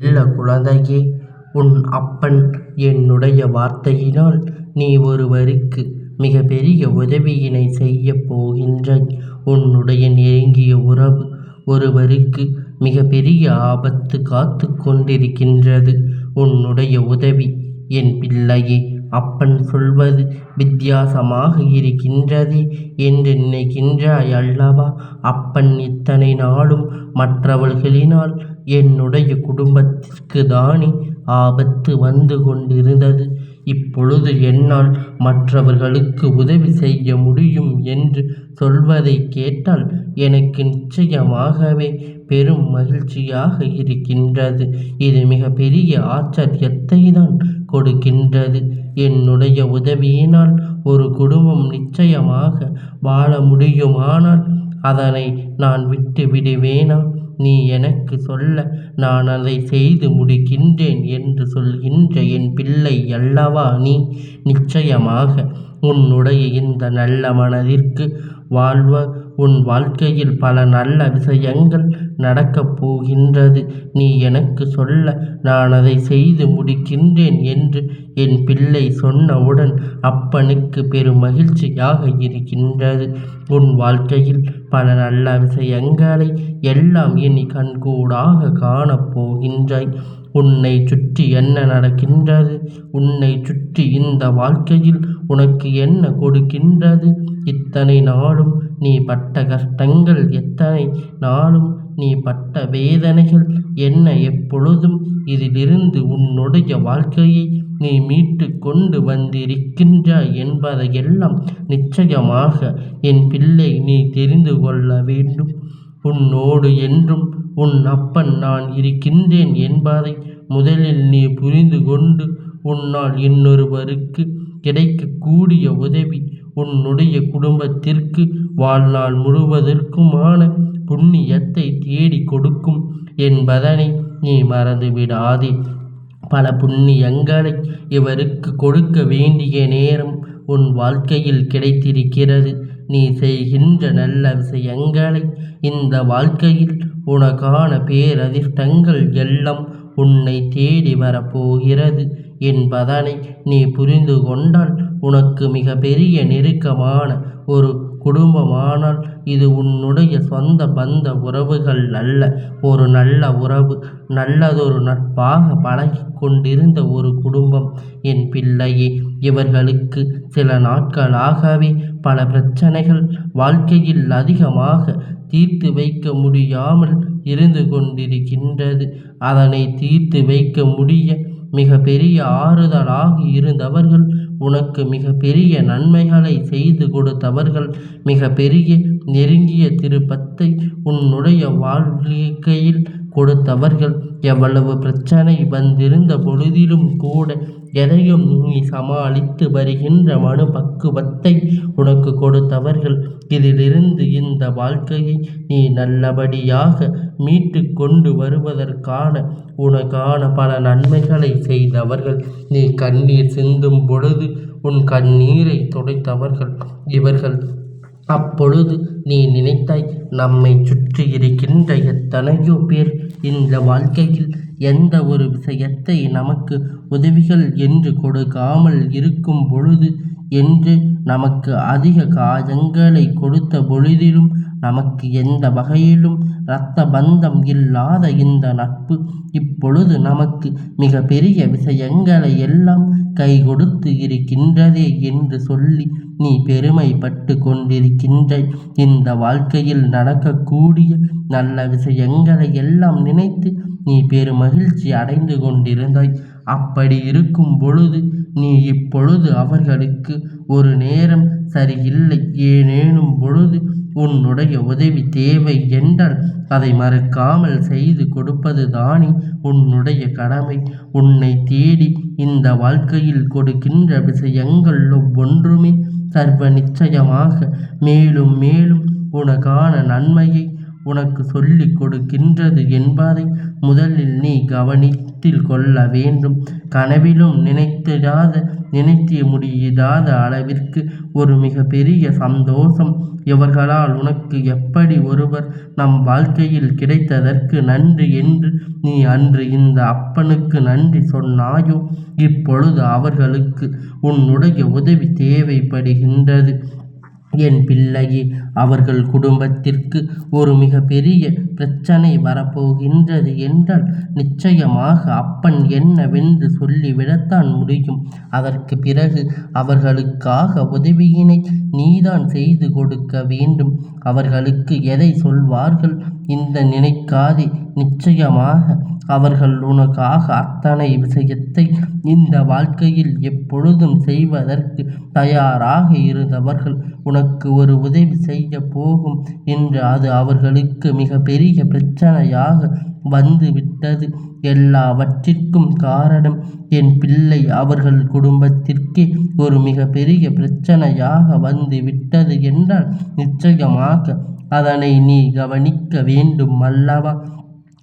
செல்ல குழந்தையே உன் அப்பன் என்னுடைய வார்த்தையினால் நீ ஒருவருக்கு மிகப்பெரிய உதவியினை செய்யப் போகின்றாய். உன்னுடைய நெருங்கிய உறவு ஒருவருக்கு மிகப்பெரிய ஆபத்து காத்துக் கொண்டிருக்கின்றது. உன்னுடைய உதவி என் பிள்ளையே அப்பன் சொல்வது வித்தியாசமாக இருக்கின்றதே என்று நினைக்கின்றாய் அல்லவா? அப்பன் இத்தனை நாளும் மற்றவர்களினால் என்னுடைய குடும்பத்திற்கு தானே ஆபத்து வந்து கொண்டிருந்தது. இப்பொழுது என்னால் மற்றவர்களுக்கு உதவி செய்ய முடியும் என்று சொல்வதைக் கேட்டால் எனக்கு நிச்சயமாகவே பெரும் மகிழ்ச்சியாக இருக்கின்றது. இது மிகப்பெரிய ஆச்சரியத்தைத்தான் கொடுக்கின்றது. என்னுடைய உதவியினால் ஒரு குடும்பம் நிச்சயமாக வாழ முடியுமானால் அதனை நான் விட்டு விடுவேனா? நீ எனக்கு சொல்ல நான் அதை செய்து முடிக்கின்றேன் என்று சொல்கின்ற என் பிள்ளை அல்லவா நீ? நிச்சயமாக உன்னுடைய இந்த நல்ல மனதிற்கு வாழ்வ உன் வாழ்க்கையில் பல நல்ல விஷயங்கள் நடக்கப் போகின்றது. நீ எனக்கு சொல்ல நான் அதை செய்து முடிக்கின்றேன் என்று என் பிள்ளை சொன்னவுடன் அப்பனுக்கு பெரும் மகிழ்ச்சியாக இருக்கின்றது. உன் வாழ்க்கையில் பல நல்ல விஷயங்களை எல்லாம் இனி கண்கூடாக காணப் உன்னை உன்னைச் சுற்றி என்ன நடக்கின்றது? உன்னைச் சுற்றி இந்த வாழ்க்கையில் உனக்கு என்ன கொடுக்கின்றது? இத்தனை நாளும் நீ பட்ட கஷ்டங்கள் எத்தனை நாளும் நீ பட்ட வேதனைகள் என்ன எப்பொழுதும் இதிலிருந்து உன்னுடைய வாழ்க்கையை நீ மீட்டு கொண்டு வந்திருக்கின்றாய் என்பதையெல்லாம் நிச்சயமாக என் பிள்ளை நீ தெரிந்து கொள்ள வேண்டும். உன்னோடு என்றும் உன் அப்பன் நான் இருக்கின்றேன் என்பதை முதலில் நீ புரிந்து கொண்டு உன்னால் இன்னொருவருக்கு கிடைக்கக்கூடிய உதவி உன்னுடைய குடும்பத்திற்கு வாழ்நாள் முழுவதற்குமான புண்ணியத்தை தேடிக் கொடுக்கும் என்பதனை நீ மறந்துவிடாதே பல புண்ணியங்களை இவருக்கு கொடுக்க வேண்டிய நேரம் உன் வாழ்க்கையில் கிடைத்திருக்கிறது. நீ செய்கின்ற நல்ல விஷயங்களை இந்த வாழ்க்கையில் உனக்கான பேரதிர்ஷ்டங்கள் எல்லாம் உன்னை தேடி வரப்போகிறது என்பதனை நீ புரிந்து கொண்டால் உனக்கு மிகப்பெரிய நெருக்கமான ஒரு குடும்பமானால் இது உன்னுடைய சொந்த பந்த உறவுகள் அல்ல. ஒரு நல்ல உறவு நல்லதொரு நட்பாக பழகி கொண்டிருந்த ஒரு குடும்பம். என் பிள்ளையே இவர்களுக்கு சில நாட்களாகவே பல பிரச்சனைகள் வாழ்க்கையில் அதிகமாக தீர்த்து வைக்க முடியாமல் இருந்து கொண்டிருக்கின்றது. அதனை தீர்த்து வைக்க முடிய மிகப்பெரிய ஆறுதலாக இருந்தவர்கள் உனக்கு மிகப்பெரிய நன்மைகளை செய்து கொடுத்தவர்கள் மிகப்பெரிய நெருங்கிய திருப்பத்தை உன்னுடைய வாழ்க்கையில் கொடுத்தவர்கள் எவ்வளவு பிரச்சனை வந்திருந்த பொழுதிலும் கூட எதையும் நீ சமாளித்து வருகின்ற மனப்பக்குவத்தை உனக்கு கொடுத்தவர்கள் இதிலிருந்து இந்த வாழ்க்கையை நீ நல்லபடியாக மீட்டு கொண்டு வருவதற்கான உனக்கான பல நன்மைகளை செய்தவர்கள். நீ கண்ணீர் சிந்தும் பொழுது உன் கண்ணீரை துடைத்தவர்கள் இவர்கள். அப்பொழுது நீ நினைத்தாய் நம்மை சுற்றி இருக்கின்ற எத்தனையோ பேர் இந்த வாழ்க்கையில் எந்த ஒரு விஷயத்தை நமக்கு உதவிகள் என்று கொடுக்காமல் இருக்கும் பொழுது என்று நமக்கு அதிக காயங்களை கொடுத்த பொழுதிலும் நமக்கு எந்த வகையிலும் இரத்த பந்தம் இல்லாத இந்த நட்பு இப்பொழுது நமக்கு மிகப்பெரிய விஷயங்களை எல்லாம் கைகொடுத்து இருக்கின்றதே என்று சொல்லி நீ பெருமைப்பட்டு கொண்டிருக்கின்றாய். இந்த வாழ்க்கையில் நடக்கக்கூடிய நல்ல விஷயங்களை எல்லாம் நினைத்து நீ பெருமகிழ்ச்சி அடைந்து கொண்டிருந்தாய். அப்படி இருக்கும் பொழுது நீ இப்பொழுது அவர்களுக்கு ஒரு நேரம் சரியில்லை ஏனேனும் பொழுது உன்னுடைய உதவி தேவை என்றால் அதை மறுக்காமல் செய்து கொடுப்பது தானே உன்னுடைய கடமை. உன்னை தேடி இந்த வாழ்க்கையில் கொடுக்கின்ற விஷயங்கள் ஒவ்வொன்றுமே சர்வ நிச்சயமாக மேலும் மேலும் உனக்கான நன்மையை உனக்கு சொல்லிக் கொடுக்கின்றது என்பதை முதலில் நீ கவனி கருத்தில் கொள்ள வேண்டும். கனவிலும் நினைத்திடாத நினைத்து முடியாத அளவிற்கு ஒரு மிக பெரிய சந்தோஷம். இவர்களால் உனக்கு எப்படி ஒருவர் நம் வாழ்க்கையில் கிடைத்ததற்கு நன்றி என்று நீ அன்று இந்த அப்பனுக்கு நன்றி சொன்னாயோ? இப்பொழுது அவர்களுக்கு உன்னுடைய உதவி தேவைப்படுகின்றது. என் பிள்ளையே அவர்கள் குடும்பத்திற்கு ஒரு மிக பெரிய பிரச்சனை வரப்போகின்றது என்றால் நிச்சயமாக அப்பன் என்னவென்று சொல்லிவிடத்தான் முடியும். அதற்கு பிறகு அவர்களுக்காக உதவியினை நீதான் செய்து கொடுக்க வேண்டும். அவர்களுக்கு எதை சொல்வார்கள்? இந்த நினைக்காதே. நிச்சயமாக அவர்கள் உனக்காக அத்தனை விஷயத்தை இந்த வாழ்க்கையில் எப்பொழுதும் செய்வதற்கு தயாராக இருந்தவர்கள் உனக்கு ஒரு உதவி செய்ய போகும் என்று அது அவர்களுக்கு மிக பெரிய பிரச்சனையாக வந்து விட்டது எல்லாவற்றிற்கும் காரணம் என் பிள்ளை அவர்கள் குடும்பத்திற்கே ஒரு மிக பெரிய பிரச்சனையாக வந்து விட்டது என்றால் நிச்சயமாக அதனை நீ கவனிக்க வேண்டும் அல்லவா?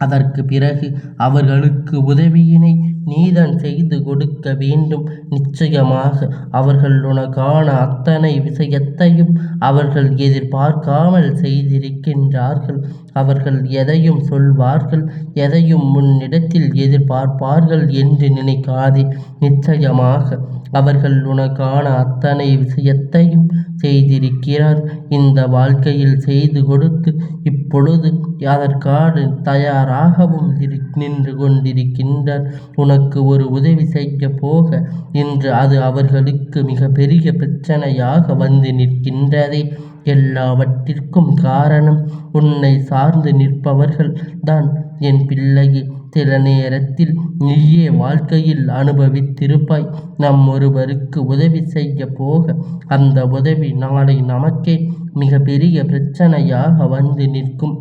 அதற்கு பிறகு அவர்களுக்கு உதவியினை நீதான் செய்து கொடுக்க வேண்டும். நிச்சயமாக அவர்கள் உனக்கான அத்தனை விஷயத்தையும் அவர்கள் எதிர்பார்க்காமல் செய்திருக்கின்றார்கள். அவர்கள் எதையும் சொல்வார்கள் எதையும் முன்னிடத்தில் எதிர்பார்ப்பார்கள் என்று நினைக்காதே. நிச்சயமாக அவர்கள் உனக்கான அத்தனை விஷயத்தையும் செய்திருக்கிறார். இந்த வாழ்க்கையில் செய்து கொடுத்து இப்பொழுது அதற்கான தயாராகவும் நின்று கொண்டிருக்கின்றார். உனக்கு ஒரு உதவி செய்ய போக இன்று அது அவர்களுக்கு மிக பெரிய பிரச்சனையாக வந்து நிற்கின்றதே. எல்லாவற்றிற்கும் காரணம் உன்னை சார்ந்து நிற்பவர்கள் தான் என் பிள்ளையே. சில நேரத்தில் நீயே வாழ்க்கையில் அனுபவித்திருப்பாய். நம் ஒருவருக்கு உதவி செய்ய போக அந்த உதவி நாளை நமக்கே மிக பெரிய பிரச்சனையாக வந்து நிற்கும்.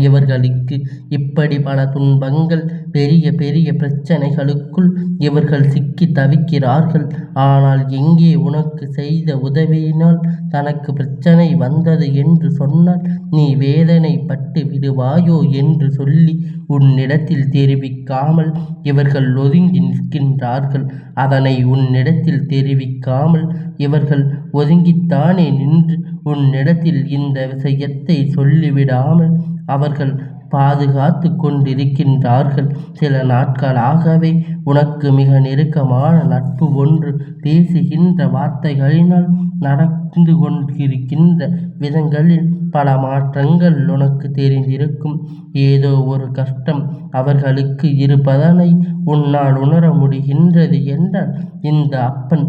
இவர்களுக்கு இப்படி பல துன்பங்கள் பெரிய பெரிய பிரச்சனைகளுக்குள் இவர்கள் சிக்கி தவிக்கிறார்கள். ஆனால் எங்கே உனக்கு செய்த உதவியினால் தனக்கு பிரச்சனை வந்தது என்று சொன்னால் நீ வேதனை பட்டு விடுவாயோ என்று சொல்லி உன்னிடத்தில் தெரிவிக்காமல் இவர்கள் ஒதுங்கி நிற்கின்றார்கள். அதனை உன்னிடத்தில் தெரிவிக்காமல் இவர்கள் ஒதுங்கித்தானே நின்று உன்னிடத்தில் இந்த விஷயத்தை சொல்லிவிடாமல் அவர்கள் பாதுகாத்து கொண்டிருக்கின்றார்கள். சில நாட்களாகவே உனக்கு மிக நெருக்கமான நட்பு ஒன்று பேசுகின்ற வார்த்தைகளினால் நடந்து கொண்டிருக்கின்ற விதங்களில் பல மாற்றங்கள் உனக்கு தெரிந்திருக்கும். ஏதோ ஒரு கஷ்டம் அவர்களுக்கு இருப்பதனை உன்னால் உணர முடிகின்றது என்றால் இந்த அப்பன்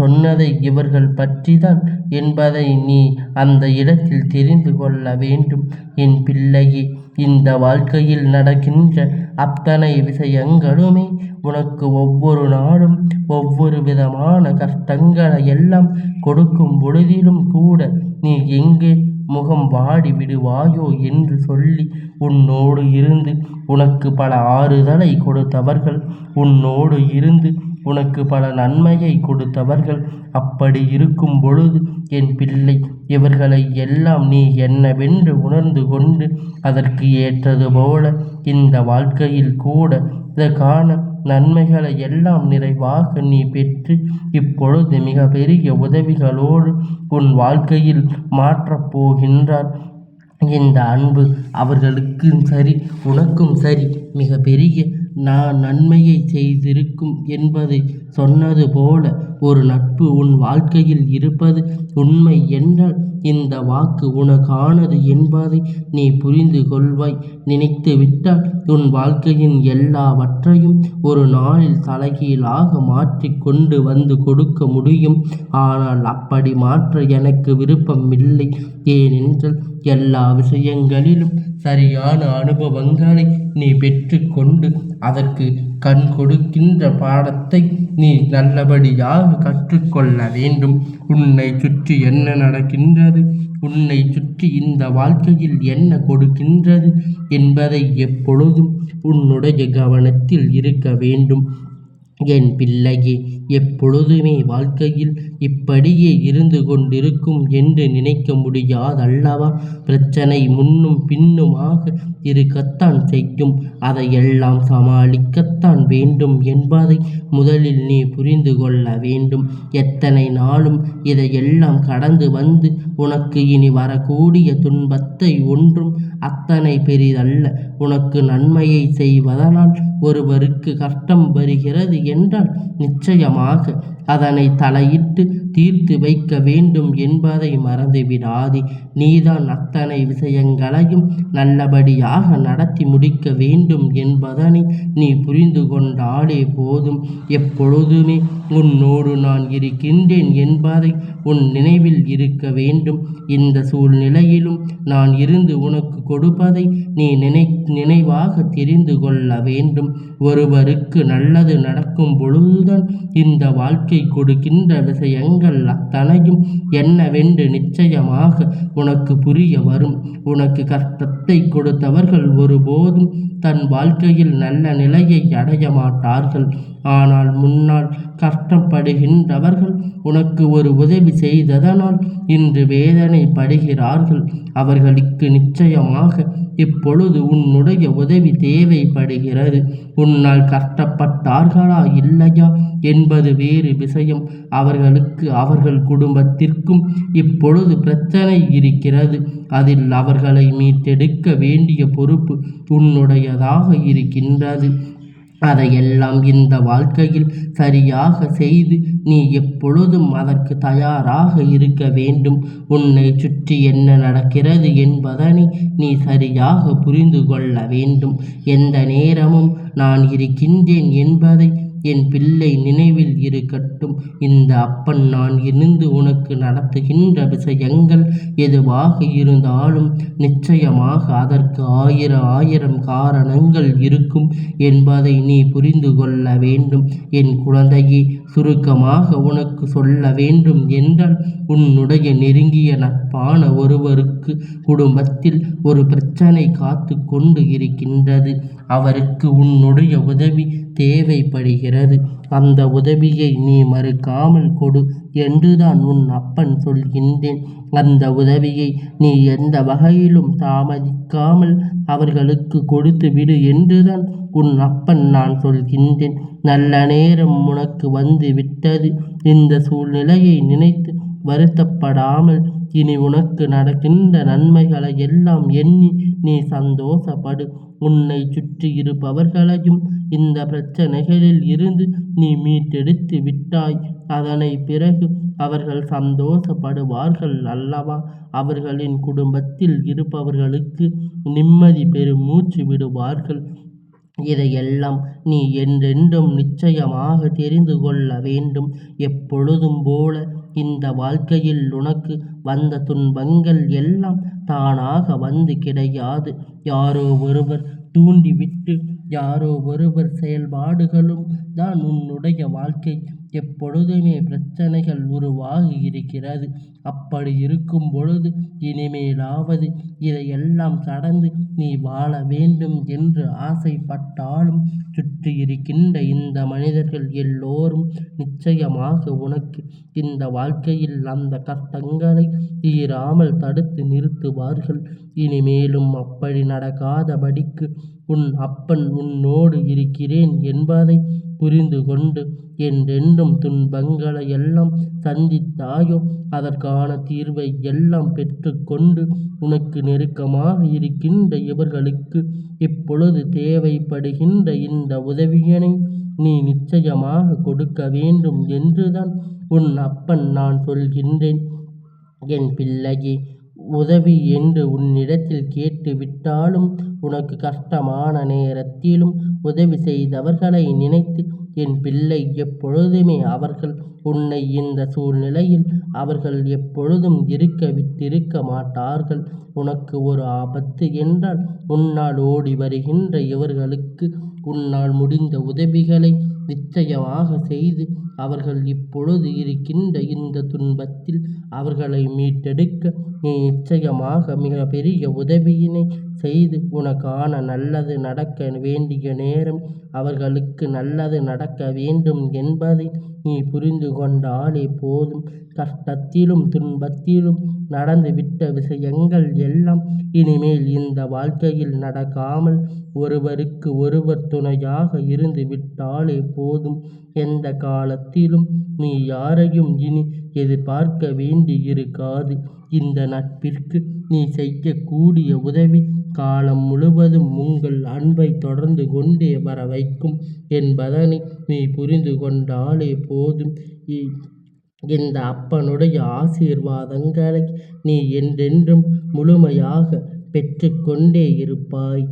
சொன்னதை இவர்கள் பற்றிதான் என்பதை நீ அந்த இடத்தில் தெரிந்து கொள்ள வேண்டும். என் பிள்ளையே இந்த வாழ்க்கையில் நடக்கின்ற அத்தனை விஷயங்களுமே உனக்கு ஒவ்வொரு நாளும் ஒவ்வொரு விதமான கஷ்டங்களை எல்லாம் கொடுக்கும் பொழுதிலும் கூட நீ எங்கே முகம் வாடி விடுவாயோ என்று சொல்லி உன்னோடு இருந்து உனக்கு பல ஆறுதலை கொடுத்தவர்கள் உன்னோடு இருந்து உனக்கு பல நன்மையை கொடுத்தவர்கள் அப்படி இருக்கும் பொழுது என் பிள்ளை இவர்களை எல்லாம் நீ என்னவென்று உணர்ந்து கொண்டு அதற்கு ஏற்றது போல இந்த வாழ்க்கையில் கூட இதற்கான நன்மைகளை எல்லாம் நிறைவாக நீ பெற்று இப்பொழுது மிக பெரிய உதவிகளோடு உன் வாழ்க்கையில் மாற்றப் போகின்றார். இந்த அன்பு அவர்களுக்கும் சரி உனக்கும் சரி மிக பெரிய நான் நன்மையை செய்திருக்கும் என்பது சொன்னது போல ஒரு நட்பு உன் வாழ்க்கையில் இருப்பது உண்மை என்றால் இந்த வாக்கு உனக்கானது என்பதை நீ புரிந்து கொள்வாய். நினைத்து விட்டால் உன் வாழ்க்கையின் எல்லாவற்றையும் ஒரு நாளில் தலைகீழாக மாற்றி கொண்டு வந்து கொடுக்க முடியும். ஆனால் அப்படி மாற்ற எனக்கு விருப்பம் இல்லை. ஏனென்றால் எல்லா விஷயங்களிலும் சரியான அனுபவங்களை நீ பெற்றுக்கொண்டு அதற்கு கண் கொடுக்கின்ற பாடத்தை நீ நல்லபடியாக கற்றுக்கொள்ள வேண்டும். உன்னை சுற்றி என்ன நடக்கின்றது? உன்னை சுற்றி இந்த வாழ்க்கையில் என்ன கொடுக்கின்றது என்பதை எப்பொழுதும் உன்னுடைய கவனத்தில் இருக்க வேண்டும். என் பிள்ளையே எப்பொழுதுமே வாழ்க்கையில் இப்படியே இருந்து கொண்டிருக்கும் என்று நினைக்க முடியாதல்லவா? பிரச்சனை முன்னும் பின்னுமாக இருக்கத்தான் செய்யும். அதையெல்லாம் சமாளிக்கத்தான் வேண்டும் என்பதை முதலில் நீ புரிந்து கொள்ள வேண்டும். எத்தனை நாளும் இதையெல்லாம் கடந்து வந்து உனக்கு இனி வரக்கூடிய துன்பத்தை ஒன்றும் அத்தனை பெரிதல்ல. உனக்கு நன்மையை செய்வதனால் ஒருவருக்கு கஷ்டம் வருகிறது என்றால் நிச்சயமாக அதனை தலையிட்டு தீர்த்து வைக்க வேண்டும் என்பதை மறந்துவிடாதே. நீதான் அத்தனை விஷயங்களையும் நல்லபடியாக நடத்தி முடிக்க வேண்டும் என்பதனை நீ புரிந்து கொண்டாலே போதும். எப்பொழுதுமே உன்னோடு நான் இருக்கின்றேன் என்பதை உன் நினைவில் இருக்க வேண்டும். இந்த சூழ்நிலையிலும் நான் இருந்து உனக்கு கொடுப்பதை நீ நினை நினைவாக தெரிந்து கொள்ள வேண்டும். ஒருவருக்கு நல்லது நடக்கும் பொழுதுதான் இந்த வாழ்க்கை கொடுக்கின்ற விஷயங்கள் அத்தனையும் என்னவென்று நிச்சயமாக உனக்கு புரிய வரும். உனக்கு கஷ்டத்தை கொடுத்தவர்கள் ஒருபோதும் தன் வாழ்க்கையில் நல்ல நிலையை அடைய மாட்டார்கள். ஆனால் முன்னால் கஷ்டப்படுகின்றவர்கள் உனக்கு ஒரு உதவி செய்ததனால் இன்று வேதனை படுகிறார்கள் அவர்களுக்கு நிச்சயமாக இப்பொழுது உன்னுடைய உதவி தேவைப்படுகிறது. உன்னால் கஷ்டப்பட்டார்களா இல்லையா என்பது வேறு விஷயம். அவர்களுக்கு அவர்கள் குடும்பத்திற்கும் இப்பொழுது பிரச்சனை இருக்கிறது. அதில் அவர்களை மீட்டெடுக்க வேண்டிய பொறுப்பு உன்னுடையதாக இருக்கின்றது. அதையெல்லாம் இந்த வாழ்க்கையில் சரியாக செய்து நீ எப்பொழுதும் அதற்கு தயாராக இருக்க வேண்டும். உன்னை சுற்றி என்ன நடக்கிறது என்பதனை நீ சரியாக புரிந்து கொள்ள வேண்டும். எந்த நேரமும் நான் இருக்கின்றேன் என்பதை என் பிள்ளை நினைவில் இருக்கட்டும். இந்த அப்பன் நான் இருந்து உனக்கு நடத்துகின்ற விஷயங்கள் எதுவாக இருந்தாலும் நிச்சயமாக அதற்கு ஆயிரம் ஆயிரம் காரணங்கள் இருக்கும் என்பதை நீ புரிந்து கொள்ள வேண்டும். என் குழந்தையே சுருக்கமாக உனக்கு சொல்ல வேண்டும் என்றால் உன்னுடைய நெருங்கிய நட்பான ஒருவருக்கு குடும்பத்தில் ஒரு பிரச்சனை காத்து கொண்டு இருக்கின்றது. அவருக்கு உன்னுடைய உதவி தேவைப்படுகிறது. அந்த உதவியை நீ மறுக்காமல் கொடு. என்றுதான் உன் அப்பன் சொல்கின்றேன். அந்த உதவியை நீ எந்த வகையிலும் தாமதிக்காமல் அவர்களுக்கு கொடுத்து விடு என்றுதான் உன் அப்பன் நான் சொல்கின்றேன். நல்ல நேரம் உனக்கு வந்து விட்டது. இந்த சூழ்நிலையை நினைத்து வருத்தப்படாமல் இனி உனக்கு நடக்கின்ற நன்மைகளை எல்லாம் எண்ணி நீ சந்தோஷப்படு. உன்னை சுற்றி இருப்பவர்களையும் இந்த பிரச்சனைகளில் இருந்து நீ மீட்டெடுத்து விட்டாய். அதனை பிறகு அவர்கள் சந்தோஷப்படுவார்கள் அல்லவா? அவர்களின் குடும்பத்தில் இருப்பவர்களுக்கு நிம்மதி பெருமூச்சு விடுவார்கள். இதையெல்லாம் நீ என்றென்றும் நிச்சயமாக தெரிந்து கொள்ள வேண்டும். எப்பொழுதும் போல இந்த வாழ்க்கையில் உனக்கு வந்த துன்பங்கள் எல்லாம் தானாக வந்து கிடையாது. யாரோ ஒருவர் தூண்டிவிட்டு யாரோ ஒருவர் செயல்பாடுகளும் தான் உன்னுடைய வாழ்க்கை. எப்பொழுதுமே பிரச்சனைகள் உருவாகி இருக்கிறது. அப்படி இருக்கும் பொழுது இனிமேலாவது இதையெல்லாம் கடந்து நீ வாழ வேண்டும் என்று ஆசைப்பட்டாலும் சுற்றி இருக்கின்ற இந்த மனிதர்கள் எல்லோரும் நிச்சயமாக உனக்கு இந்த வாழ்க்கையில் அந்த கஷ்டங்களை தீராமல் தடுத்து நிறுத்துவார்கள். இனிமேலும் அப்படி நடக்காதபடிக்கு உன் அப்பன் உன்னோடு இருக்கிறேன் என்பதை புரிந்து கொண்டு என்றென்றும் துன்பங்களை எல்லாம் சந்தித்தாயோ? அதற்கான தீர்வை எல்லாம் பெற்றுக்கொண்டு உனக்கு நெருக்கமாக இருக்கின்ற இவர்களுக்கு இப்பொழுது தேவைப்படுகின்ற இந்த உதவியினை நீ நிச்சயமாக கொடுக்க வேண்டும் என்றுதான் உன் அப்பன் நான் சொல்கின்றேன். என் பிள்ளையே உதவி என்று உன்னிடத்தில் கேட்டு விட்டாலும் உனக்கு கஷ்டமான நேரத்திலும் உதவி செய்தவர்களை நினைத்து என் பிள்ளை எப்பொழுதுமே அவர்கள் உன்னை இந்த சூழ்நிலையில் அவர்கள் எப்பொழுதும் இருக்க விட்டிருக்க மாட்டார்கள். உனக்கு ஒரு ஆபத்து என்றால் உன்னால் ஓடி வருகின்ற இவர்களுக்கு உன்னால் முடிந்த உதவிகளை நிச்சயமாக செய்து அவர்கள் இப்பொழுது இருக்கின்ற இந்த துன்பத்தில் அவர்களை மீட்டெடுக்க நீ நிச்சயமாக மிக பெரிய உதவியினை செய்து உனக்கான நல்லது நடக்க வேண்டிய நேரம் அவர்களுக்கு நல்லது நடக்க வேண்டும் என்பதை நீ புரிந்து கொண்டாலே போதும். கஷ்டத்திலும் துன்பத்திலும் நடந்துவிட்ட விஷயங்கள் எல்லாம் இனிமேல் இந்த வாழ்க்கையில் நடக்காமல் ஒருவருக்கு ஒருவர் துணையாக இருந்து விட்டாலே போதும். எந்த காலத்திலும் நீ யாரையும் இனி எதிர்பார்க்க வேண்டியிருக்காது. இந்த நட்பிற்கு நீ செய்யக்கூடிய உதவி காலம் முழுவதும் உங்கள் அன்பை தொடர்ந்து கொண்டே வர வைக்கும் என்பதனை நீ புரிந்து கொண்டாலே போதும். இந்த அப்பனுடைய ஆசீர்வாதங்களை நீ என்றென்றும் முழுமையாக பெற்றுக்கொண்டே இருப்பாய்.